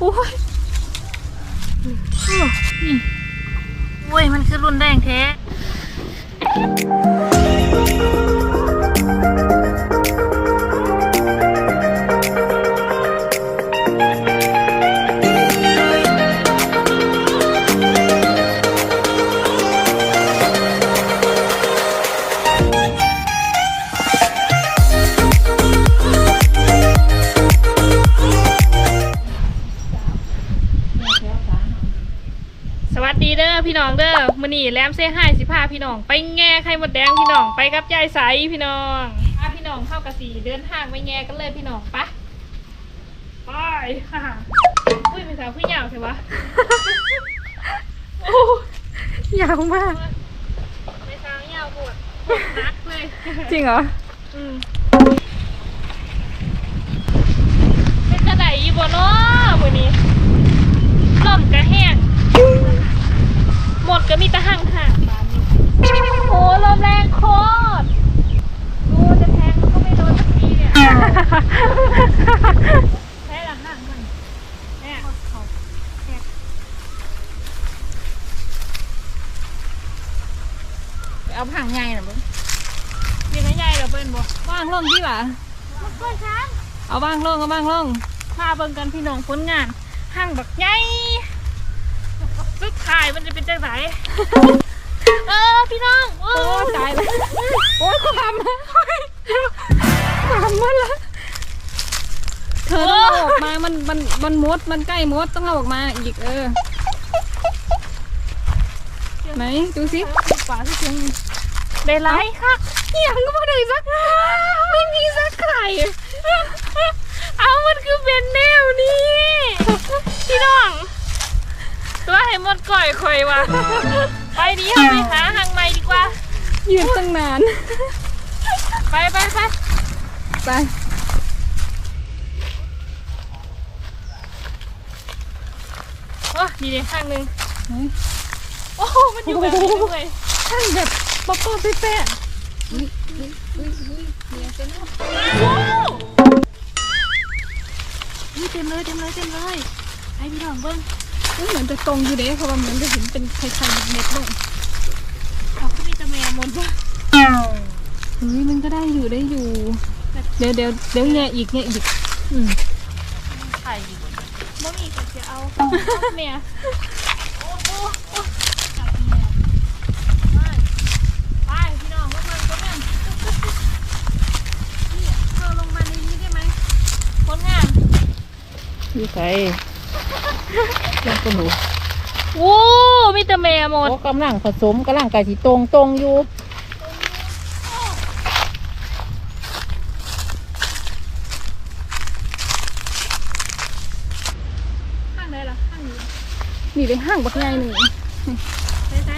โอ้ยนี่โอ้ย มันคือรุ่นแดงแท้ มื้อนี้แรมเซ่ไฮสิพาพี่น้อง ไปแง่ไข่มดแดงพี่น้อง ไปกับยายใสพี่น้องพาพี่น้องเข้ากระสีเดินทางไปแง่กันเลยพี่น้องไปะไปค่ะอุ้ยเป็นสาวผู้ยาวใช่ปะโอ้ยาวมากเป็นสาวยาวปวดนักเลย จริงเหรอ อืมเป็นจะไหนอยู่บ่เนาะมื้อนี้ลมกระแห้ง หมดก็มีแตะห่างห่างบานนี้โอ้ลมแรงโคตรดูจะแทงก็ไม่โดนสักทีเนี่ยแพ้หลังห่างมันแม่เขาแพ้เอาผังใหญ่หน่อยมึง มีอะไรใหญ่เหรอเปิ้ลบ่ว่างลงที่หว่าเปิ้ลช้างเอาว่างลงเอาว่างลงพาเบิ่งกันพี่น้องผลงานห่างบักใหญ่สุดท้ายมันจะเป็นจังไหนเออพี่น้องโอ้โอ้ตายแล้วโอ้ยความความมาละเธอต้องเอาออกมา มัน มัน มันมด มันใกล้มด ต้องเอาออกมาอีกเออ ไหน ดูสิป่าที่เชียง ได้ไรค่ะยังก็ไม่ได้สักไม่มีสักไข่เอามันคือเป็นแนวนี้พี่น้องตัวให้หมดก่อยคอยวะไปดีค่ะไปหาหางใหม่ดีกว่า ยืนตั้งนาน ไปไปไปไปโอ้ดีเลยข้างหนึ่งไหนโอ้โหมันอยู่แบบนี้ด้วยท่านแบบ ป๊อปป๊อปแป๊ะโอ้นี่เต็มเลยเต็มเลยเต็มเลยให้พี่น้องเบิ้งๆเหมือนจะตรงอยู่เด้เพราะว่าเหมือนจะเห็นเป็นไข่ๆเม็ดๆลงเอาขึ้นไปจะแม่มนต์วะเฮ้ยมันก็ได้อยู่ได้อยู่ เดี๋ยวเดี๋ยวเดี๋ยวแง่อีกแง่อีก อืมไข่อยู่บ่มีก็จะเอาเอาแม่โอ้โหโอ้จับแม่ไปไปพี่น้องมาเบิ่งตัวนึงนี่เราลงมาในนี้ได้ไหมผลงาน พี่ไก่ยังก็หนูโอ้มีแต่แม่หมดโอ้กำลังผสมกำลังไก่สีตรงตรงอยู่ข้างไหนล่ะข้างนี้นี่เลยห่างบักใหญ่หนึ่งใช่ใช่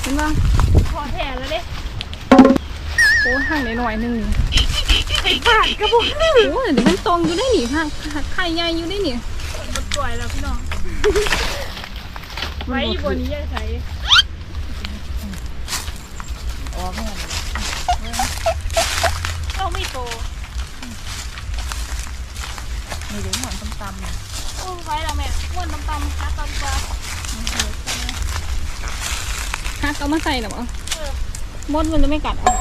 เห็นป่ะพอแท้แล้วเด้โอ้ห่างหน่อยๆหนึ่ง นี่ไอ้ขาดกระบอกโอ้เดี๋ยวมันตรงอยู่ได้หนิห่างไข่ใหญ่อยู่ได้หนิมันปล่อยแล้วพี่น้องไว้อยู่บนนี้ยังใส่ออกเนี่ยเอาไม่โตมีเดี๋ยวหมอนตำๆน่ะโอ้ไว้แล้วแม่อ้วนตำๆคัดตำกว่าฮักเอามาใส่หรอวะเออมดมันจะไม่กัดเหรอ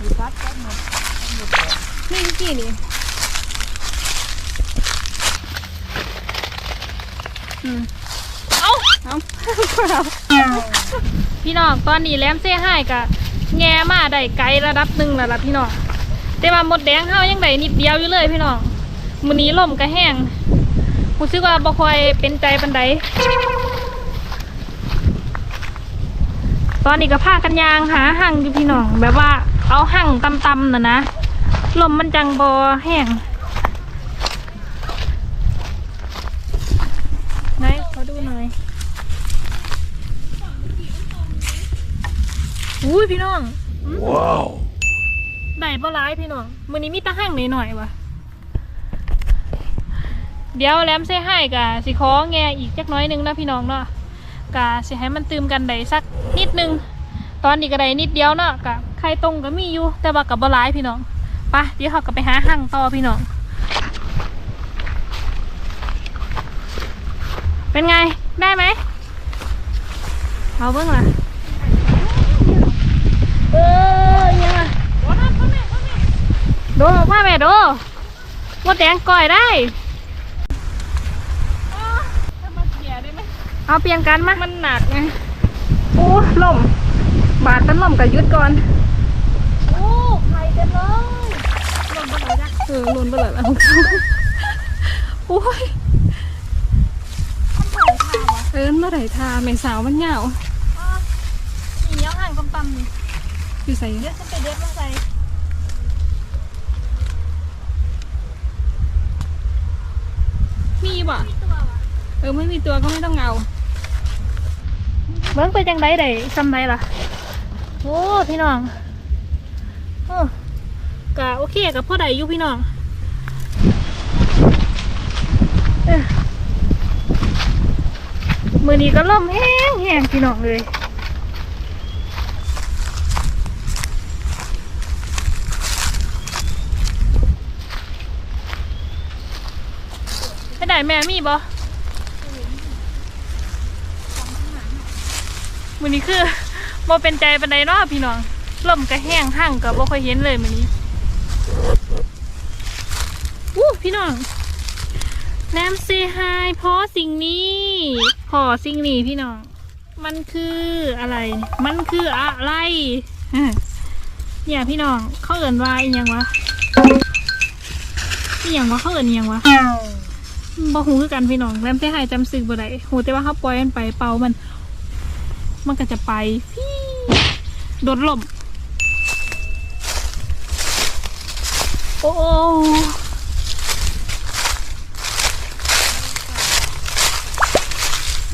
มีพัดก็หมดนี่เมื่กี้นี่อืมเอาเอาพี่น้องตอนนี้แลมเซ่ให้กะแง่มาได้ไกลระดับหนึ่งแล้วล่ะพี่น้องแต่ว่าหมดแดงเฮายังได้นิดเดียวอยู่เลยพี่น้องมื้อนี้ลมก็แห้งรู้สึกว่าบ่ค่อยเป็นใจปานใดตอนนี้ก็พากันยางหาหั่งอยู่พี่น้องแบบว่า เอาหั่งตำๆน่ะนะลมมันจังบ่แห้งไหนขอดูหน่อยอุ้ยพี่น้องว้าวได้ปลาร้ายพี่น้องมือนี้มีตาหั่งหน่อยๆวะเดี๋ยวแหลมเซ่ให้กะสิขอแงอีกจักหน้อยหนึงนะพี่น้องเนาะกะสิให้มันตืมกันได้สักนิดนึง ตอนนี้ก็ได้นิดเดียวเนาะกะไข่ตรงก็มีอยู่ แต่ว่ากับบร้ายพี่น้องไปะเดี๋ยวเขาก็ไปหาหั่งต่อพี่น้อง เป็นไงได้ไหมเอาเบิ้งล่ะเออยังไงโดออกมาแม่โดมดแดงก่อยได้เอาเปลี่ยนกันมามันหนักไงโอ้ล่มบาดเป็นล่มกับยุดก่อน โอ้ไข่เต็มเลยล่มไปไหนจ้ะ เออลุนไปเลยแล้วโอ้ยเออเมื่อไหร่ทาแม่สาวมันเหงาอีย่างห่างกำปั๊มนี่อยู่ใส่เดี๋ยวฉันไปเด็ดมาใส่มีบ่เออไม่มีตัวก็ไม่ต้องเอาเบิ้งไปจังไดได้ซำไดล่ะโอ้พี่น้องโอ้ กะโอเคกับพ่อใดอยู่พี่น้องเมือนี้ก็ล่มแห้งแห้งพี่น้องเลยไปไหนแม่มีบ่มือนี้คือบ่เป็นใจปันใดเนาะพี่น้องลมก็แห้งหั่งก็บ่ค่อยเห็นเลยมือนี้อู้ พี่น้องแนมเซฮายพอสิ่งนี้พอสิ่งนี้พี่น้อง มันคืออะไร มันคืออะไรเนี่ยพี่น้องเขาเอิ่นว่าอีหยังวะอีหยังวะเขาเอิ่นอีหยังวะบ่หูคือกันพี่น้องแรมเสียหายจำสึกบ่ได้หูแต่ว่าเขาปล่อยมันไปเป่ามัน มันก็จะไปฟี่โดดลมโอ้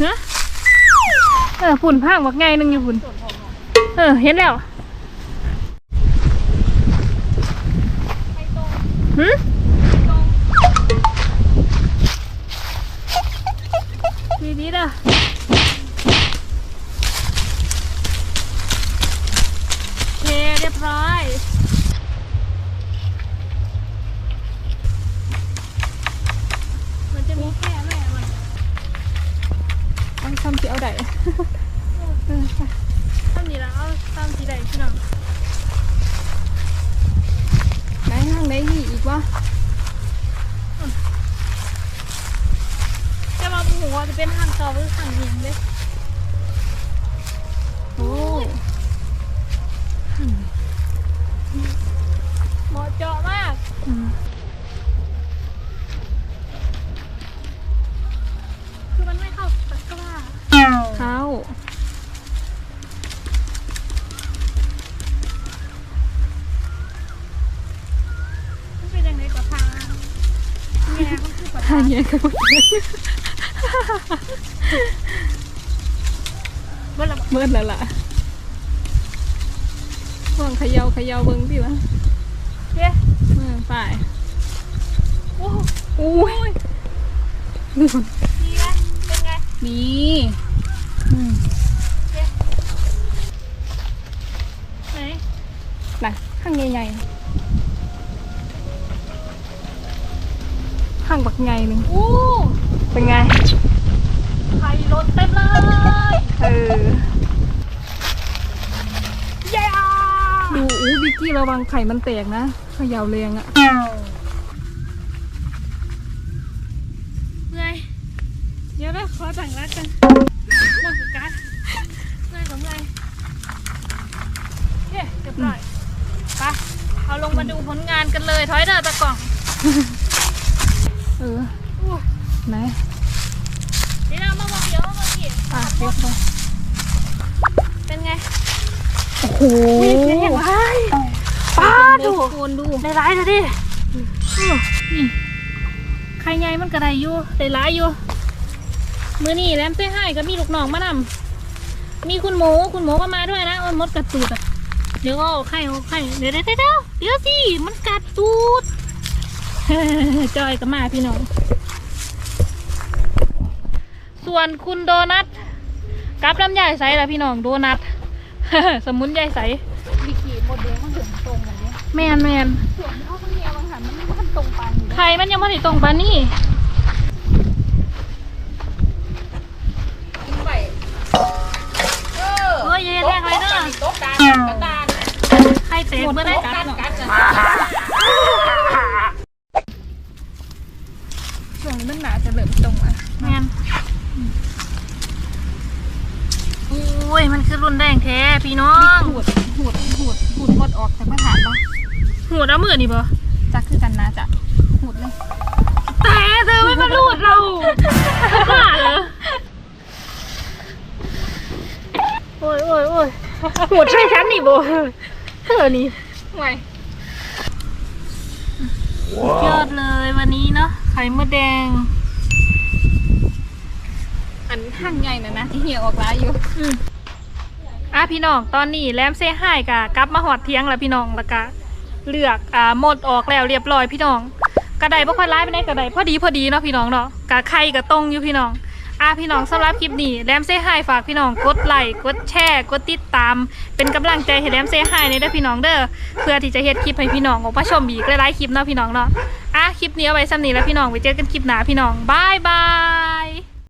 เอะเออฝุ่นพางบักไงนึงอยู่ฝุ่นเออ เห็นแล้วหืมดีดีเด้อโอเคเรียบร้อย มันจะมีแค่แม่มัน เอาทำสิเอาได้เออไป ทำนี่แล้วเอาตามสีใดพี่น้อง ไหนห้างไหนนี่อีกวะ จะมาหัว จะเป็นทางต่อหรือทางเนียงเลยโอ้เหมาะเจาะมากอืมคือมันไม่เข้าตะกร้าเข้ามันเป็นยังไงกับทางแง่มันคือปัญทาหางเงี้ยก็บ่ได้ เมื่อไหร่เมื่อแล้วล่ะห่วงเขยาเขยาเบิ้งดิวะเฮ้ยเออไปโอ้โหอุ้ยนู่นดีไหมเป็นไงนี่อืมไหนน่ะข้างใหญ่ๆข้างบักใหญ่หนึ่งอู้เป็นไงไข่ รถเต็มเลยเออเย้ดูอู้บิกกี้ระวังไข่มันแตกนะเขยาวแรงอะเหนื่อยเดี๋ยวเราขอสั่งรักกันหมดสุดการเหนื่อยของเหนื่อยเย้เรียบร้อยไปเอาลงมาดูผลงานกันเลย ถอยเด้อตะกล่อง เอออู้ไหน เดี๋ยวเรามาบอกเดี๋ยวมาบ อกเดี๋ยวอะเก็บไปเป็นไง โอ้โหนี่เสียงอย่างไรป้าดูโคนดูได้ร้ายเลยดิอู้นี่ใครไงมันกระไดอยู่ได้ร้ายอยู่ มือนี่แหลมเส้ให้ก็มีลูกน้องมานำมีคุณหมูคุณหมูก็มาด้วยนะมันมดกัดตูดอะเดี๋ยวก็เอาไข่เอาไข่เดี๋ยวเดี๋ยวเดี๋ยวเดี๋ยวสิมันกัดตูดจอยก็มาพี่น้อง ส่วนคุณโดนัท กับน้ำใหญ่ใสละพี่น้องโดนัท สมุนใหญ่ใสบีกีหมดเดลมันถึงตรงกันเนี่ยแมนแมนส่วนเอาคนเดียวบางหันมันมันตรงปานี่ไข่มันยังไม่ได้ตรงปานี่กินไปเออเฮ้ยเย็แรงเลยเนาะตกตาตกตาไข่เต็มเมื่อได้กันส่วนนี้มันหนาจะเหลิมตรงอะแมน อุ้ย มันคือรุนแรงแท้พี่น้องหูดหูดหูดหูดหมดออกจากมาถามบ่หัวดเอามือนี่บ่จักคือกันนะจ้ะหูดเลย แต่เธอไม่มาลูดเราบ้าเหรอโอ้ยโอ้ยโอ้ยหัวใช่ฉันนี่บ่เธอนี่ไงยอดเลยวันนี้เนาะไข่มดแดง อันห่างใหญ่นะนะที่เหี่ยวออกร้ายอยู่ อะพี่น้องตอนนี้แลมเซ่ห้ยกะกลับมาหอดเทียงแล้วพี่น้องแล้วก็เลือกอ่าหมดออกแล้วเรียบร้อยพี่น้องกระไดบ่ค่อยร้ายไปไหนกระไดพอดีพอดีเนาะพี่น้องเนาะกะไข่กะตรงอยู่พี่น้องอะพี่น้องสำหรับคลิปนี้แลมเซ่ห้ยฝากพี่น้องกดไลค์กดแชร์กดติดตาม เป็นกำลังใจให้แลมเซ่ห้ยในเด้อพี่น้องเด้อเพื่อที่จะเฮ็ดคลิปให้พี่น้องออกมาชมอีกหลายๆคลิปเนาะพี่น้องเนาะอะคลิปนี้เอาไว้ซ้ำนี้แล้วพี่น้องไว้เจอกันคลิปหน้าพี่น้องบายบาย